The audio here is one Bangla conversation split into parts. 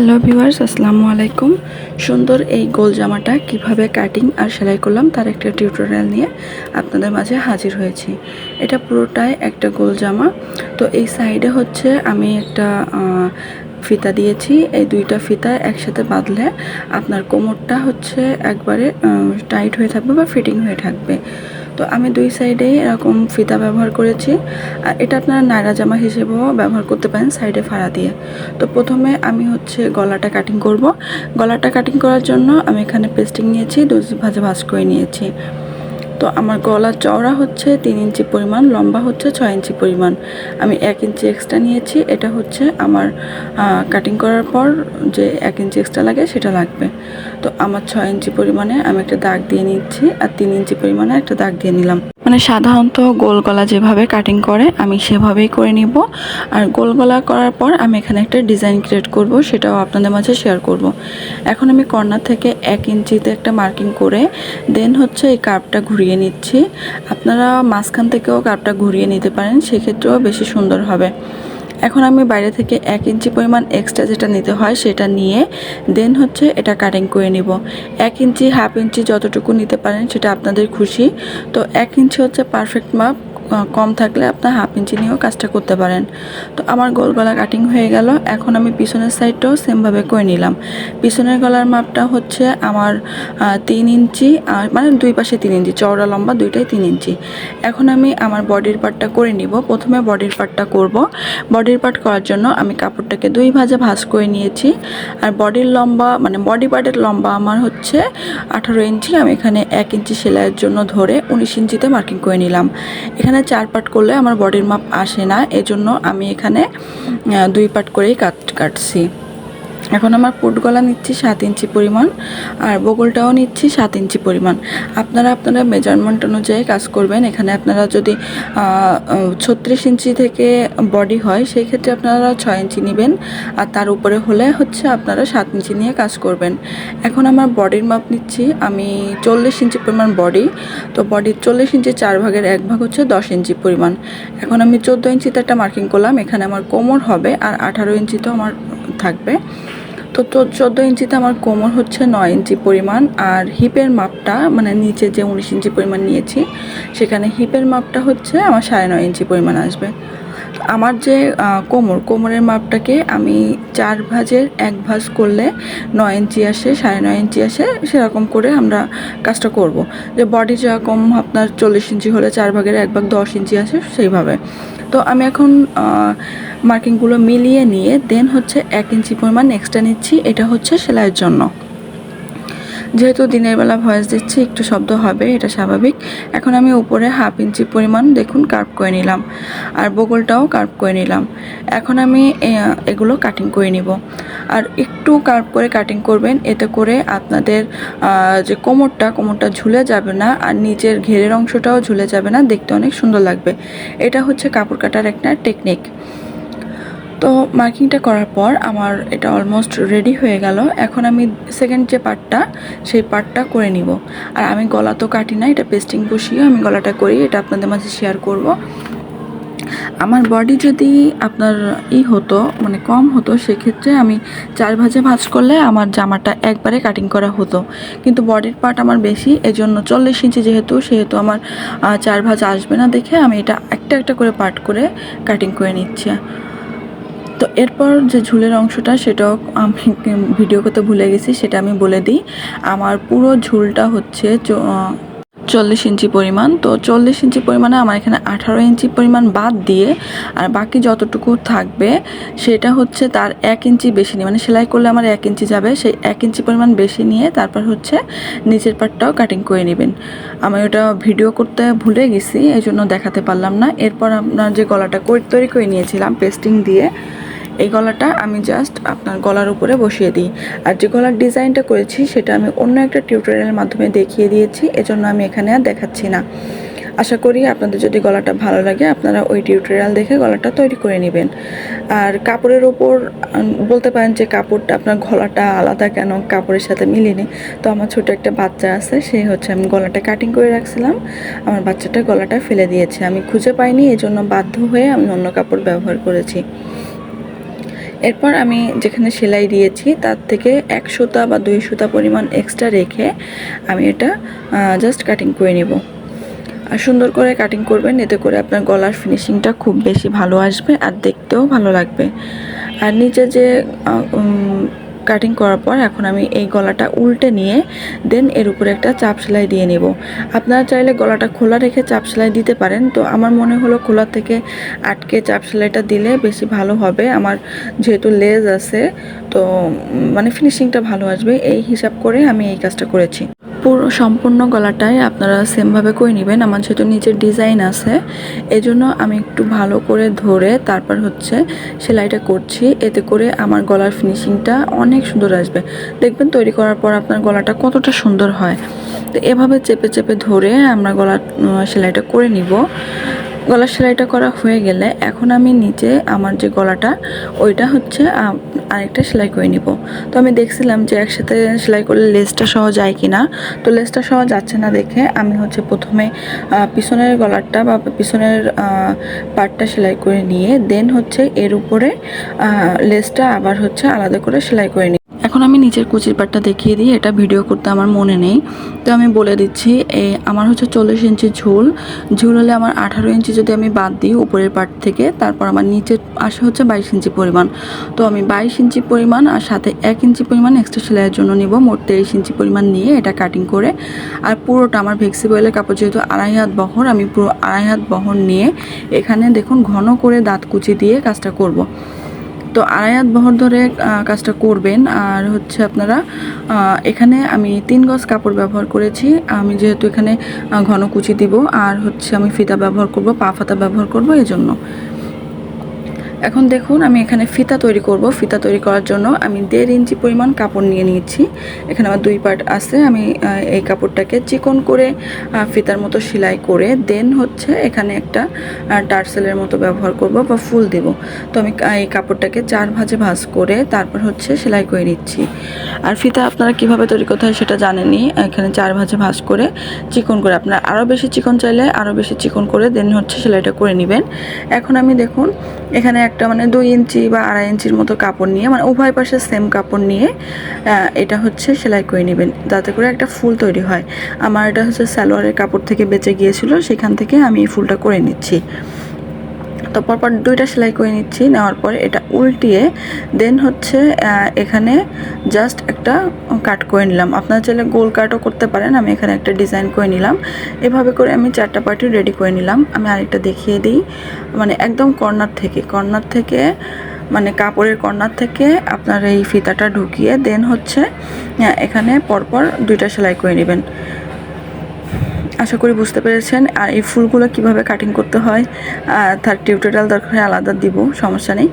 হ্যালো ভিউয়ার্স, আসসালামু আলাইকুম। সুন্দর এই গোল জামাটা কীভাবে কাটিং আর সেলাই করলাম তার একটা টিউটোরিয়াল নিয়ে আপনাদের মাঝে হাজির হয়েছি। এটা পুরোটাই একটা গোল জামা। তো এই সাইডে হচ্ছে আমি একটা ফিতা দিয়েছি। এই দুইটা ফিতা একসাথে বাঁধলে আপনার কোমরটা হচ্ছে একবারে টাইট হয়ে থাকবে বা ফিটিং হয়ে থাকবে। তো আমি দুই সাইডেই এরকম ফিতা ব্যবহার করেছি। আর এটা আপনারা নায়রা জামা হিসেবেও ব্যবহার করতে পারেন সাইডে ফাড়া দিয়ে। তো প্রথমে আমি হচ্ছে গলাটা কাটিং করব। গলাটা কাটিং করার জন্য আমি এখানে পেস্টিং নিয়েছি দুই ভাজা ভাজ করে নিয়েছি। তো আমার গলার চওড়া হচ্ছে তিন ইঞ্চি পরিমাণ, লম্বা হচ্ছে ছয় ইঞ্চি পরিমাণ। আমি এক ইঞ্চি এক্সট্রা নিয়েছি, এটা হচ্ছে আমার কাটিং করার পর যে এক ইঞ্চি এক্সট্রা লাগে সেটা লাগবে। তো আমার ছয় ইঞ্চি পরিমাণে আমি একটা দাগ দিয়ে নিচ্ছি আর তিন ইঞ্চি পরিমাণে একটা দাগ দিয়ে নিলাম। মানে সাধারণত গোল গলা যেভাবে কাটিং করে, আমি সেভাবেই করে নিব। আর গোল গলা করার পর আমি এখানে একটা ডিজাইন ক্রিয়েট করব, সেটাও আপনাদের মাঝে শেয়ার করব। এখন আমি কর্নার থেকে এক ইঞ্চিতে একটা মার্কিং করে দেন হচ্ছে এই কার্ভটা ঘুরিয়ে নিচ্ছি। আপনারা মাঝখান থেকেও কাপটা ঘুরিয়ে নিতে পারেন, সেক্ষেত্রেও বেশি সুন্দর হবে। এখন আমি বাইরে থেকে এক ইঞ্চি পরিমাণ এক্সট্রা যেটা নিতে হয় সেটা নিয়ে দেন হচ্ছে এটা কাটিং করে নিব। এক ইঞ্চি হাফ ইঞ্চি যতটুকু নিতে পারেন সেটা আপনাদের খুশি। তো এক ইঞ্চি হচ্ছে পারফেক্ট মাপ কম থাকলে আপনার হাফ ইঞ্চি নিয়েও কাজটা করতে পারেন। তো আমার গোল গলা কাটিং হয়ে গেল। এখন আমি পিছনের সাইডটাও সেমভাবে করে নিলাম। পিছনের গলার মাপটা হচ্ছে আমার তিন ইঞ্চি আর মানে দুই পাশে তিন ইঞ্চি, চওড়া লম্বা দুইটাই তিন ইঞ্চি। এখন আমি আমার বডির পার্টটা করে নিব। প্রথমে বডির পার্টটা করব। বডির পার্ট করার জন্য আমি কাপড়টাকে দুই ভাজে ভাঁজ করে নিয়েছি। আর বডির লম্বা মানে বডি পার্টের লম্বা আমার হচ্ছে আঠারো ইঞ্চি। আমি এখানে এক ইঞ্চি সেলাইয়ের জন্য ধরে উনিশ ইঞ্চিতে মার্কিং করে নিলাম। এখানে চার পার্ট করলে আমার বডির মাপ আসে না। এজন্য আমি এখানে দুই পার্ট করেই কাট কাটছি। এখন আমার পুট গলা নিচ্ছি সাত ইঞ্চি পরিমাণ আর বগলটাও নিচ্ছি সাত ইঞ্চি পরিমাণ। আপনারা আপনারা মেজারমেন্ট অনুযায়ী কাজ করবেন। এখানে আপনারা যদি ছত্রিশ ইঞ্চি থেকে বডি হয় সেই ক্ষেত্রে আপনারা ছয় ইঞ্চি নেবেন আর তার উপরে হলে হচ্ছে আপনারা সাত ইঞ্চি নিয়ে কাজ করবেন। এখন আমার বডির মাপ নিচ্ছি। আমি চল্লিশ ইঞ্চি পরিমাণ বডি তো বডির চল্লিশ ইঞ্চি চার ভাগের এক ভাগ হচ্ছে দশ ইঞ্চি পরিমাণ। এখন আমি চোদ্দ ইঞ্চিতে একটা মার্কিং করলাম। এখানে আমার কোমর হবে আর আঠারো ইঞ্চি তো আমার থাকবে। তো চোদ্দ ইঞ্চিতে আমার কোমর হচ্ছে নয় ইঞ্চি পরিমাণ, আর হিপের মাপটা মানে নিচে যে উনিশ ইঞ্চি পরিমাণ নিয়েছি, সেখানে হিপের মাপটা হচ্ছে আমার সাড়ে নয় ইঞ্চি পরিমাণ আসবে। আমার যে কোমর, কোমরের মাপটাকে আমি চার ভাজের এক ভাজ করলে নয় ইঞ্চি আসে, সাড়ে নয় ইঞ্চি আসে, সেরকম করে আমরা কাজটা করব। যে বডি যেরকম আপনার চল্লিশ ইঞ্চি হলে চার ভাগের এক ভাগ দশ ইঞ্চি আসে, সেইভাবে। তো আমি এখন মার্কিংগুলো মিলিয়ে নিয়ে দেন হচ্ছে এক ইঞ্চি পরিমাণ এক্সট্রা নিচ্ছি। এটা হচ্ছে সেলাইয়ের জন্য। যেহেতু দিনের বেলা ভয়েস দিচ্ছি, একটু শব্দ হবে, এটা স্বাভাবিক। এখন আমি উপরে হাফ ইঞ্চি পরিমাণ দেখুন কার্ভ করে নিলাম। আর বগলটাও কার্ভ করে নিলাম। এখন আমি এগুলো কাটিং করে নিব। আর একটু কার্ভ করে কাটিং করবেন, এতে করে আপনাদের যে কোমরটা কোমরটা ঝুলে যাবে না, আর নিচের ঘেরের অংশটাও ঝুলে যাবে না, দেখতে অনেক সুন্দর লাগবে। এটা হচ্ছে কাপড় কাটার একটা টেকনিক তো মার্কিংটা করার পর আমার এটা অলমোস্ট রেডি হয়ে গেল। এখন আমি সেকেন্ড যে পার্টটা সেই পার্টটা করে নিব। আর আমি গলা তো কাটি না, এটা পেস্টিং বসিয়ে আমি গলাটা করি, এটা আপনাদের মাঝে শেয়ার করব। আমার বডি যদি আপনার ই হতো মানে কম হতো, সেক্ষেত্রে আমি চার ভাজে ভাঁজ করলে আমার জামাটা একবারে কাটিং করা হতো। কিন্তু বডির পার্ট আমার বেশি, এজন্য চল্লিশ ইঞ্চি যেহেতু, সেহেতু আমার চার ভাজ আসবে না দেখে আমি এটা একটা একটা করে পার্ট করে কাটিং করে নিচ্ছি। তো এরপর যে ঝুলের অংশটা, সেটাও আমি ভিডিও করতে ভুলে গেছি, সেটা আমি বলে দিই। আমার পুরো ঝুলটা হচ্ছে চল্লিশ ইঞ্চি পরিমাণ। তো চল্লিশ ইঞ্চি পরিমাণে আমার এখানে আঠারো ইঞ্চি পরিমাণ বাদ দিয়ে আর বাকি যতটুকু থাকবে, সেটা হচ্ছে তার এক ইঞ্চি বেশি নিয়ে মানে সেলাই করলে আমার এক ইঞ্চি যাবে, সেই এক ইঞ্চি পরিমাণ বেশি নিয়ে তারপর হচ্ছে নিচের পাটটাও কাটিং করে নেবেন। আমি ওটা ভিডিও করতে ভুলে গেছি এই জন্য দেখাতে পারলাম না। এরপর আপনার যে গলাটা তৈরি করে নিয়েছিলাম পেস্টিং দিয়ে এই গলাটা আমি জাস্ট আপনার গলার উপরে বসিয়ে দিই। আর যে গলার ডিজাইনটা করেছি, সেটা আমি অন্য একটা টিউটোরিয়ালের মাধ্যমে দেখিয়ে দিয়েছি, এজন্য আমি এখানে আর দেখাচ্ছি না। আশা করি আপনাদের যদি গলাটা ভালো লাগে, আপনারা ওই টিউটোরিয়াল দেখে গলাটা তৈরি করে নেবেন। আর কাপড়ের ওপর বলতে পারেন যে কাপড়টা, আপনার গলাটা আলাদা কেন, কাপড়ের সাথে মিলিনি তো আমার ছোট একটা বাচ্চা আছে সেই হচ্ছে আমি গলাটা কাটিং করে রাখছিলাম। আমার বাচ্চাটা গলাটা ফেলে দিয়েছে। আমি খুঁজে পাইনি, এজন্য বাধ্য হয়ে আমি অন্য কাপড় ব্যবহার করেছি। এরপর আমি যেখানে সেলাই দিয়েছি, তার থেকে এক সুতা বা দুই সুতা পরিমাণ এক্সট্রা রেখে আমি এটা জাস্ট কাটিং করে নেব। আর সুন্দর করে কাটিং করবেন, এতে করে আপনার গলার ফিনিশিংটা খুব বেশি ভালো আসবে আর দেখতেও ভালো লাগবে। আর নিচে যে কাটিং করার পর এখন আমি এই গলাটা উল্টে নিয়ে দেন এর উপরে একটা চাপ সেলাই দিয়ে নেব। আপনারা চাইলে গলাটা খোলা রেখে চাপ সেলাই দিতে পারেন। তো আমার মনে হলো খোলা থেকে আটকে চাপ সেলাইটা দিলে বেশি ভালো হবে। আমার যেহেতু লেজ আছে, তো মানে ফিনিশিংটা ভালো আসবে। এই হিসাব করে আমি এই কাজটা করেছি। পুরো সম্পূর্ণ গলাটাই আপনারা সেমভাবে করে নেবেন। আমার যেহেতু নিচের ডিজাইন আছে এই জন্য আমি একটু ভালো করে ধরে তারপর হচ্ছে সেলাইটা করছি। এতে করে আমার গলার ফিনিশিংটা অনেক সুন্দর আসবে। দেখবেন তৈরি করার পর আপনার গলাটা কতটা সুন্দর হয়। তো এভাবে চেপে চেপে ধরে আমরা গলা সেলাইটা করে নিব। গলার সেলাইটা করা হয়ে গেলে এখন আমি নিচে আমার যে গলাটা, ওইটা হচ্ছে আরেকটা সেলাই করে নিব। তো আমি দেখছিলাম যে একসাথে সেলাই করলে লেসটা সহ যায় কি না তো লেসটা সহ যাচ্ছে না দেখে আমি হচ্ছে প্রথমে পিছনের গলারটা বা পিছনের পার্টটা সেলাই করে নিয়ে, দেন হচ্ছে এর উপরে লেসটা আবার হচ্ছে আলাদা করে সেলাই করে নিই এখন আমি নিচের কুচির পাটটা দেখিয়ে দিই, এটা ভিডিও করতে আমার মনে নেই। তো আমি বলে দিচ্ছি আমার হচ্ছে চল্লিশ ইঞ্চি ঝুল। ঝুল হলে আমার আঠারো ইঞ্চি যদি আমি বাদ দিই উপরের পাট থেকে, তারপর আমার নিচে আসে হচ্ছে বাইশ ইঞ্চি পরিমাণ। তো আমি বাইশ ইঞ্চি পরিমাণ আর সাথে এক ইঞ্চি পরিমাণ এক্সট্রা সেলাইয়ের জন্য নিব, মোট তেইশ ইঞ্চি পরিমাণ নিয়ে এটা কাটিং করে। আর পুরোটা আমার ভেক্সিবয়েলের কাপড়, যেহেতু আড়াই হাত বহর, আমি পুরো আড়াই হাত বহর নিয়ে এখানে দেখুন ঘন করে দাঁত কুচি দিয়ে কাজটা করব। তো আড়াই হাত বহর ধরে কাজটা করবেন। আর হচ্ছে আপনারা এখানে আমি তিন গজ কাপড় ব্যবহার করেছি। আমি যেহেতু এখানে ঘন কুচি দিব, আর হচ্ছে আমি ফিতা ব্যবহার করব, পা ফাতা ব্যবহার করব এই জন্য এখন দেখুন, আমি এখানে ফিতা তৈরি করব। ফিতা তৈরি করার জন্য আমি দেড় ইঞ্চি পরিমাণ কাপড় নিয়ে নিয়েছি। এখানে আমার দুই পার্ট আছে। আমি এই কাপড়টাকে চিকন করে ফিতার মতো সেলাই করে, দেন হচ্ছে এখানে একটা টার্সেলের মতো ব্যবহার করব বা ফুল দেব। তো আমি এই কাপড়টাকে চার ভাঁজে ভাঁজ করে তারপর হচ্ছে সেলাই করে নিচ্ছি। আর ফিতা আপনারা কীভাবে তৈরি করতে হয় সেটা জানেনই। এখানে চার ভাঁজে ভাঁজ করে চিকন করে, আপনারা আরও বেশি চিকন চাইলে আরও বেশি চিকন করে, দেন হচ্ছে সেলাইটা করে নেবেন। এখন আমি দেখুন, এখানে একটা মানে দুই ইঞ্চি বা আড়াই ইঞ্চির মতো কাপড় নিয়ে মানে উভয় পাশে সেম কাপড় নিয়ে এটা হচ্ছে সেলাই করে নেবেন। যাতে করে একটা ফুল তৈরি হয়। আমার এটা হচ্ছে সালোয়ারের কাপড় থেকে বেঁচে গিয়েছিল, সেখান থেকে আমি এই ফুলটা করে নিচ্ছি। তো পরপর দুইটা সেলাই করে নিচ্ছি। নেওয়ার পর এটা উল্টিয়ে দেন হচ্ছে এখানে জাস্ট একটা কাট করে নিলাম। আপনারা চাইলে গোল কাটও করতে পারেন। আমি এখানে একটা ডিজাইন করে নিলাম। এভাবে করে আমি চারটা পার্টি রেডি করে নিলাম। আমি আরেকটা দেখিয়ে দিই। মানে একদম কর্নার থেকে কর্নার থেকে মানে কাপড়ের কর্নার থেকে আপনার এই ফিতাটা ঢুকিয়ে দেন হচ্ছে এখানে পরপর দুইটা সেলাই করে নেবেন। আশা করি বুঝতে পেরেছেন। আর এই ফুলগুলো কীভাবে কাটিং করতে হয় তার টিউটোরিয়াল দরকার হয় আলাদা দিব, সমস্যা নেই।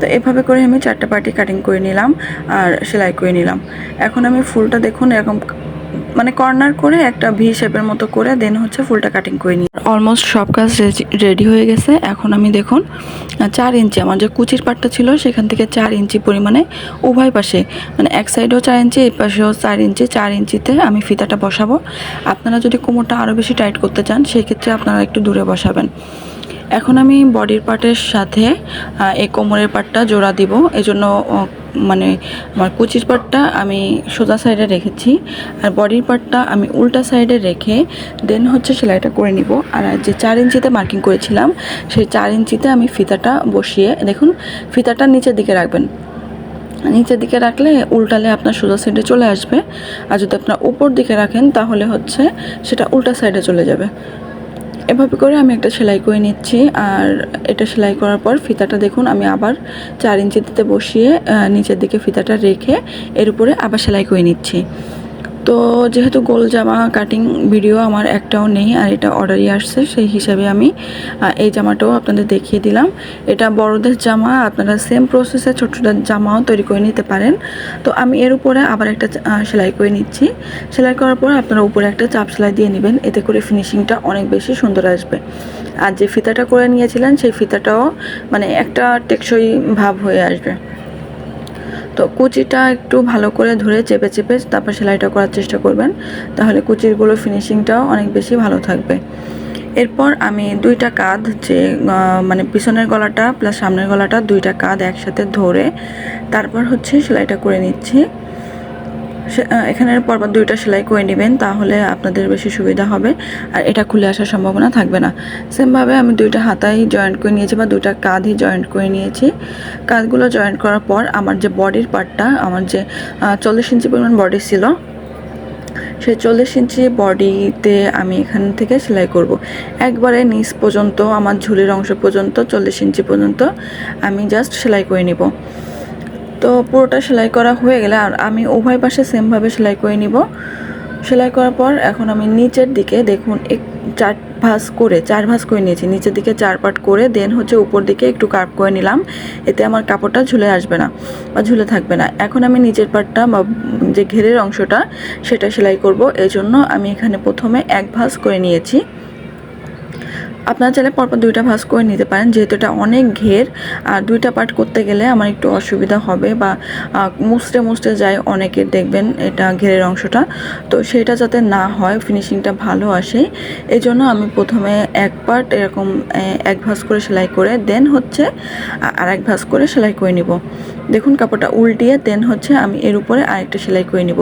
তো এভাবে করে আমি চারটা পার্টি কাটিং করে নিলাম আর সেলাই করে নিলাম। এখন আমি ফুলটা দেখুন এরকম মানে কর্নার করে একটা ভি শেপের মতো করে দেন হচ্ছে ফুলটা কাটিং করে নিই অলমোস্ট সব কাজ রেডি হয়ে গেছে। এখন আমি দেখুন চার ইঞ্চি, আমার যে কুচির পাটটা ছিল, সেখান থেকে চার ইঞ্চি পরিমাণে উভয় পাশে মানে এক সাইডেও চার ইঞ্চি, এই পাশেও চার ইঞ্চি, চার ইঞ্চিতে আমি ফিতাটা বসাবো। আপনারা যদি কোমরটা আরও বেশি টাইট করতে চান, সেক্ষেত্রে আপনারা একটু দূরে বসাবেন। এখন আমি বডির পার্টের সাথে এই কোমরের পার্টটা জোড়া দিব। এজন্য মানে আমার কুচির পার্টটা আমি সোজা সাইডে রেখেছি আর বডির পার্টটা আমি উল্টা সাইডে রেখে দেন হচ্ছে সেলাইটা করে নিব। আর যে চার ইঞ্চিতে মার্কিং করেছিলাম, সেই চার ইঞ্চিতে আমি ফিতাটা বসিয়ে, দেখুন, ফিতাটা নিচের দিকে রাখবেন। নিচের দিকে রাখলে উল্টালে আপনার সোজা সাইডে চলে আসবে। আর যদি আপনার উপর দিকে রাখেন, তাহলে হচ্ছে সেটা উল্টা সাইডে চলে যাবে। এভাবে করে আমি একটা সেলাই করে নিচ্ছি। আর এটা সেলাই করার পর ফিতাটা দেখুন, আমি আবার চার ইঞ্চি দিতে বসিয়ে নিচের দিকে ফিতাটা রেখে এর উপরে আবার সেলাই করে নিচ্ছি। তো যেহেতু গোল জামা কাটিং ভিডিও আমার একটাও নেই আর এটা অর্ডারই আসছে, সেই হিসাবে আমি এই জামাটাও আপনাদের দেখিয়ে দিলাম। এটা বড়দের জামা, আপনারা সেম প্রসেসে ছোটদের জামাও তৈরি করে নিতে পারেন। তো আমি এর উপরে আবার একটা সেলাই করে নিচ্ছি। সেলাই করার পর আপনারা উপরে একটা চাপ সেলাই দিয়ে নেবেন, এতে করে ফিনিশিংটা অনেক বেশি সুন্দর আসবে। আর যে ফিতাটা করে নিয়েছিলেন, সেই ফিতাটাও মানে একটা টেকসই ভাব হয়ে আসবে। তো কুচিটা একটু ভালো করে ধরে চেপে চেপে তারপর সেলাইটা করার চেষ্টা করবেন। তাহলে কুচিরগুলো ফিনিশিংটাও অনেক বেশি ভালো থাকবে। এরপর আমি দুইটা কাঁধ যে মানে পিছনের গলাটা প্লাস সামনের গলাটা দুইটা কাঁধ একসাথে ধরে তারপর হচ্ছে সেলাইটা করে নিচ্ছি। এখানের পরপর দুইটা সেলাই করে নেবেন, তাহলে আপনাদের বেশি সুবিধা হবে। আর এটা খুলে আসার সম্ভাবনা থাকবে না। সেমভাবে আমি দুইটা হাতাই জয়েন্ট করে নিয়েছি বা দুইটা কাঁধই জয়েন্ট করে নিয়েছি। কাঁধগুলো জয়েন্ট করার পর আমার যে বডির পার্টটা আমার যে চল্লিশ ইঞ্চি পরিমাণ বডি ছিল, সেই চল্লিশ ইঞ্চি বডিতে আমি এখান থেকে সেলাই করব। একবারে নিচ পর্যন্ত, আমার ঝুলির অংশ পর্যন্ত, চল্লিশ ইঞ্চি পর্যন্ত, আমি জাস্ট সেলাই করে নিব। তো পুরোটা সেলাই করা হয়ে গেলে আর আমি উভয় পাশে সেমভাবে সেলাই করে নিব। সেলাই করার পর এখন আমি নিচের দিকে দেখুন এক চার ভাঁজ করে, চার ভাঁজ করে নিয়েছি। নিচের দিকে চার পাট করে দেন হচ্ছে উপর দিকে একটু কার্ভ করে নিলাম। এতে আমার কাপড়টা ঝুলে আসবে না বা ঝুলে থাকবে না। এখন আমি নিচের পাটটা বা যে ঘেরের অংশটা সেটা সেলাই করব। এজন্য আমি এখানে প্রথমে এক ভাঁজ করে নিয়েছি। আপনারা চাইলে পরপর দুইটা ভাঁজ করে নিতে পারেন যেহেতু এটা অনেক ঘের। আর দুইটা পার্ট করতে গেলে আমার একটু অসুবিধা হবে বা আহ, মুছতে যায় অনেকের দেখবেন এটা ঘেরের অংশটা। তো সেটা যাতে না হয় ফিনিশিংটা ভালো আসে। এই জন্য আমি প্রথমে এক পার্ট এরকম এক ভাঁজ করে সেলাই করে দেন হচ্ছে আর এক ভাঁজ করে সেলাই করে নিব। দেখুন কাপড়টা উল্টিয়ে দেন হচ্ছে আমি এর উপরে আরেকটা সেলাই করে নিব।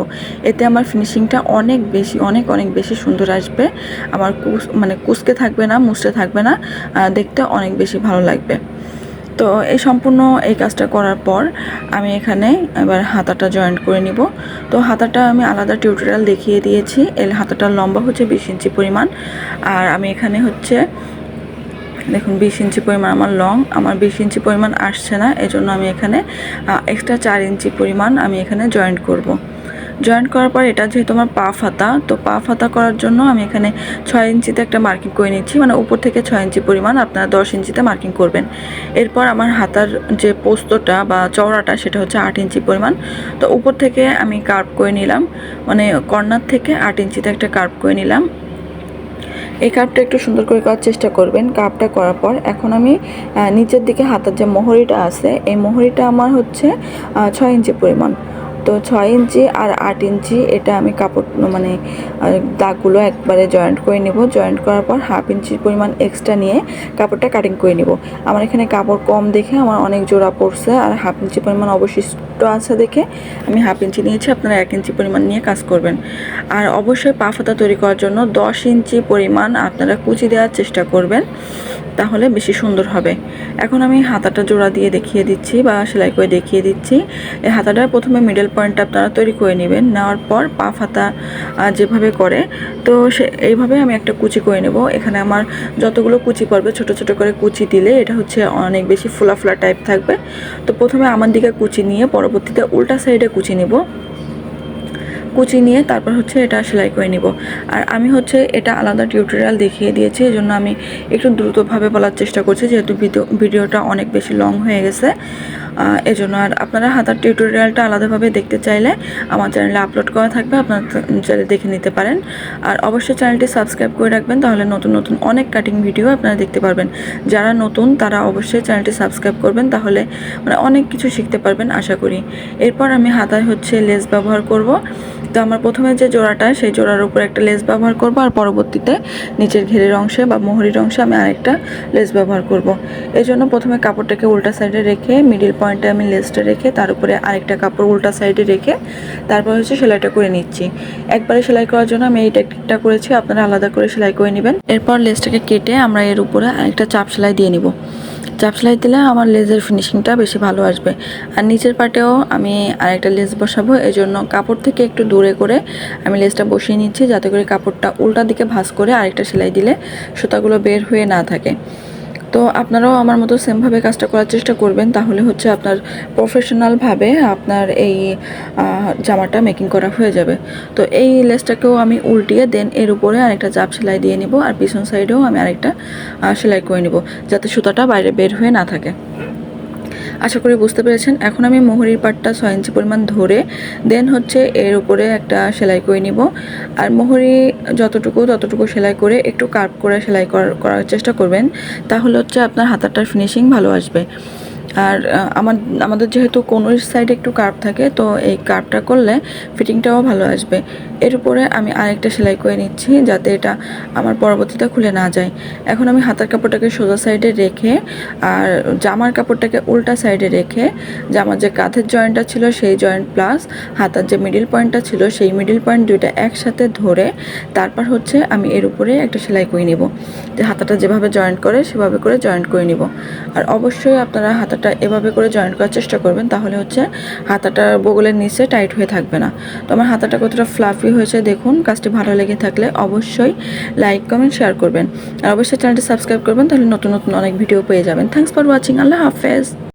এতে আমার ফিনিশিংটা অনেক বেশি, অনেক অনেক বেশি সুন্দর আসবে। আমার কুস মানে কুচকে থাকবে না মুছতে থাকবে না দেখতে অনেক বেশি ভালো লাগবে। তো এই সম্পূর্ণ এই কাজটা করার পর আমি এখানে এবার হাতাটা জয়েন্ট করে নিব। তো হাতাটা আমি আলাদা টিউটোরিয়াল দেখিয়ে দিয়েছি। এই হাতাটার লম্বা হচ্ছে বিশ ইঞ্চি পরিমাণ। আর আমি এখানে হচ্ছে দেখুন, বিশ ইঞ্চি পরিমাণ আমার লং আমার বিশ ইঞ্চি পরিমাণ আসছে না, এজন্য আমি এখানে এক্সট্রা চার ইঞ্চি পরিমাণ আমি এখানে জয়েন্ট করব। জয়েন্ট করার পর এটা যেহেতু আমার পা ফাতা, তো পা ফাতা করার জন্য আমি এখানে ছয় ইঞ্চিতে একটা মার্কিং করে নিচ্ছি মানে উপর থেকে ছয় ইঞ্চি পরিমাণ আপনারা দশ ইঞ্চিতে মার্কিং করবেন। এরপর আমার হাতার যে পোস্তটা বা চওড়াটা, সেটা হচ্ছে আট ইঞ্চি পরিমাণ। তো উপর থেকে আমি কার্ভ করে নিলাম মানে কর্নার থেকে আট ইঞ্চিতে একটা কার্ভ করে নিলাম। এই কাপটা একটু সুন্দর করে করার চেষ্টা করবেন। কাপটা করার পর এখন আমি নিচের দিকে হাতের যে মোহরিটা আছে, এই মোহরিটা আমার হচ্ছে ছয় ইঞ্চি পরিমাণ। তো ছয় ইঞ্চি আর আট ইঞ্চি এটা আমি কাপড় মানে দাগগুলো একবারে জয়েন্ট করে নেব। জয়েন্ট করার পর হাফ ইঞ্চির পরিমাণ এক্সট্রা নিয়ে কাপড়টা কাটিং করে নিব। আমার এখানে কাপড় কম দেখে আমার অনেক জোড়া পড়ছে আর হাফ ইঞ্চি পরিমাণ অবশিষ্ট আছে দেখে আমি হাফ ইঞ্চি নিয়েছি, আপনারা এক ইঞ্চি পরিমাণ নিয়ে কাজ করবেন। আর অবশ্যই পা ফাতা তৈরি করার জন্য দশ ইঞ্চি পরিমাণ আপনারা কুচি দেওয়ার চেষ্টা করবেন। তাহলে বেশি সুন্দর হবে। এখন আমি হাতাটা জোড়া দিয়ে দেখিয়ে দিচ্ছি বা সেলাই করে দেখিয়ে দিচ্ছি। এই হাতাটার প্রথমে মিডল পয়েন্টটা আপনারা তৈরি করে নেবেন। নেওয়ার পর পা ফাতা যেভাবে করে, তো সে, এইভাবে আমি একটা কুচি করে নেব। এখানে আমার যতগুলো কুচি পড়বে, ছোট ছোট করে কুচি দিলে এটা হচ্ছে অনেক বেশি ফুলা ফুলা টাইপ থাকবে। তো প্রথমে আমার দিকে কুচি নিয়ে পরবর্তীতে উল্টা সাইডে কুচি নেব। কুচি নিয়ে তারপর হচ্ছে এটা সেলাই করে নিব। আর আমি হচ্ছে এটা আলাদা টিউটোরিয়াল দেখিয়ে দিয়েছি এই জন্য আমি একটু দ্রুতভাবে বলার চেষ্টা করছি, যেহেতু ভিডিও, ভিডিওটা অনেক বেশি লং হয়ে গেছে। এজন্য আর আপনারা হাতার টিউটোরিয়ালটা আলাদাভাবে দেখতে চাইলে আমার চ্যানেলে আপলোড করা থাকবে, আপনারা চাইলে দেখে নিতে পারেন। আর অবশ্যই চ্যানেলটি সাবস্ক্রাইব করে রাখবেন, তাহলে নতুন নতুন অনেক কাটিং ভিডিও আপনারা দেখতে পারবেন। যারা নতুন, তারা অবশ্যই চ্যানেলটি সাবস্ক্রাইব করবেন, তাহলে মানে অনেক কিছু শিখতে পারবেন, আশা করি। এরপর আমি হাতায় হচ্ছে লেস ব্যবহার করব। তো আমার প্রথমে যে জোড়াটা, সেই জোড়ার উপর একটা লেস ব্যবহার করব আর পরবর্তীতে নিচের ঘেরের অংশে বা মোহরির অংশে আমি আরেকটা লেস ব্যবহার করব। এই জন্য প্রথমে কাপড়টাকে উল্টা সাইডে রেখে মিডিল পয়েন্টে আমি লেসটা রেখে, তার উপরে আরেকটা কাপড় উল্টা সাইডে রেখে, তারপর হচ্ছে সেলাইটা করে নিচ্ছি। একবারে সেলাই করার জন্য আমি এই টেকনিকটা করেছি, আপনারা আলাদা করে সেলাই করে নেবেন। এরপর লেসটাকে কেটে আমরা এর উপরে আরেকটা চাপ সেলাই দিয়ে নিব। চাপ সেলাই দিলে আমার লেজের ফিনিশিংটা বেশি ভালো আসবে। আর নিচের পাটেও আমি আরেকটা লেজ বসাবো এই জন্য কাপড় থেকে একটু দূরে করে আমি লেজটা বসিয়ে নিচ্ছি, যাতে করে কাপড়টা উল্টা দিকে ভাঁজ করে আরেকটা সেলাই দিলে সুতাগুলো বের হয়ে না থাকে। তো আপনারাও আমার মতো সেমভাবে কাজটা করার চেষ্টা করবেন। তাহলে হচ্ছে আপনার প্রফেশনালভাবে আপনার এই জামাটা মেকিং করা হয়ে যাবে। তো এই লেসটাকেও আমি উল্টিয়ে দেন এর উপরে আরেকটা জাপ সেলাই দিয়ে নিব। আর পিছন সাইডেও আমি আরেকটা সেলাই করে নিব। যাতে সুতাটা বাইরে বের হয়ে না থাকে। আশা করি বুঝতে পেরেছেন। এখন আমি মোহরির পাটটা ছয় ইঞ্চি পরিমাণ ধরে দেন হচ্ছে এর উপরে একটা সেলাই করে নিব। আর মোহরি যতটুকু ততটুকু সেলাই করে একটু কার্ভ করে সেলাই করার চেষ্টা করবেন, তাহলে হচ্ছে আপনার হাতারটার ফিনিশিং ভালো আসবে। আর আমার, আমাদের যেহেতু কোনোর সাইডে একটু কার্ভ থাকে, তো এই কার্ভটা করলে ফিটিংটাও ভালো আসবে। এর উপরে আমি আরেকটা সেলাই করে নিচ্ছি যাতে এটা আমার পরবর্তীতে খুলে না যায়। এখন আমি হাতার কাপড়টাকে সোজা সাইডে রেখে আর জামার কাপড়টাকে উল্টা সাইডে রেখে জামার যে কাঁধের জয়েন্টটা ছিল সেই জয়েন্ট প্লাস হাতার যে মিডিল পয়েন্টটা ছিল সেই মিডিল পয়েন্ট দুইটা একসাথে ধরে তারপর হচ্ছে আমি এর উপরে একটা সেলাই করে নিব। যে হাতাটা যেভাবে জয়েন্ট করে সেভাবে করে জয়েন্ট করে নিব। আর অবশ্যই আপনারা হাতাটা এভাবে করে জয়েন্ট করার চেষ্টা করবেন, তাহলে হচ্ছে হাতাটা বগলের নিচে টাইট হয়ে থাকবে না। তো আমার হাতাটা কতটা ফ্লাফি হয়েছে দেখুন, কাজটি ভালো লেগে থাকলে অবশ্যই লাইক কমেন্ট শেয়ার করবেন। আর অবশ্যই চ্যানেলটি সাবস্ক্রাইব করবেন, তাহলে নতুন নতুন অনেক ভিডিও পেয়ে যাবেন। থ্যাংকস ফর ওয়াচিং আল্লাহ হাফেজ।